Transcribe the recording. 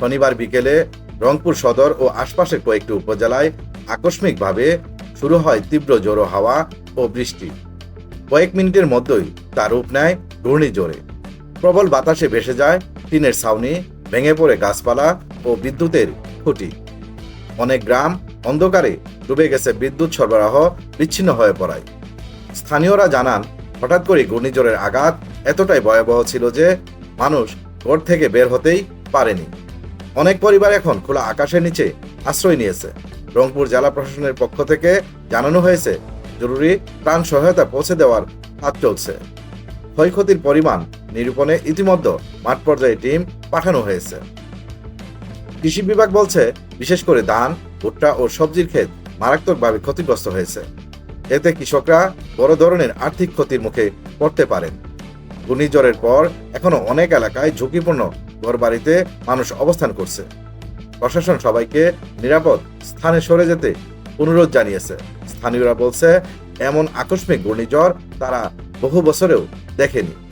শনিবার বিকেলে রংপুর সদর ও আশপাশের কয়েকটি উপজেলায় আকস্মিকভাবে শুরু হয় তীব্র জোরো হাওয়া ও বৃষ্টি। কয়েক মিনিটের মধ্যেই তা রূপ নেয় ঘূর্ণিঝড়ে। প্রবল বাতাসে ভেসে যায় টিনের ছাউনি, ভেঙে পড়ে গাছপালা ও বিদ্যুতের খুঁটি। অনেক গ্রাম অন্ধকারে ডুবে গেছে বিদ্যুৎ সরবরাহ বিচ্ছিন্ন হয়ে পড়ায়। স্থানীয়রা জানান, হঠাৎ করে ঘূর্ণিঝড়ের আঘাত এতটাই ভয়াবহ ছিল যে মানুষ ঘর থেকে বের হতেই পারেনি। অনেক পরিবার এখন খোলা আকাশের নিচে আশ্রয় নিয়েছে। রংপুর জেলা প্রশাসনের পক্ষ থেকে জানানো হয়েছে, জরুরি ত্রাণ সহায়তা পৌঁছে দেওয়ার কাজ চলছে। ক্ষয়ক্ষতির পরিমাণ নিরূপণে ইতিমধ্যে মাঠ পর্যায়ে টিম পাঠানো হয়েছে। কৃষি বিভাগ বলছে, বিশেষ করে ধান, ভুট্টা ও সবজির ক্ষেত মারাত্মকভাবে ক্ষতিগ্রস্ত হয়েছে। এতে কৃষকরা বড় ধরনের আর্থিক ক্ষতির মুখে পড়তে পারেন। ঘূর্ণিঝড়ের পর এখনও অনেক এলাকায় ঝুঁকিপূর্ণ ঘরবাড়িতে মানুষ অবস্থান করছে। প্রশাসন সবাইকে নিরাপদ স্থানে সরে যেতে অনুরোধ জানিয়েছে। স্থানীয়রা বলছে, এমন আকস্মিক ঘূর্ণিঝড় তারা বহু বছরেও দেখেনি।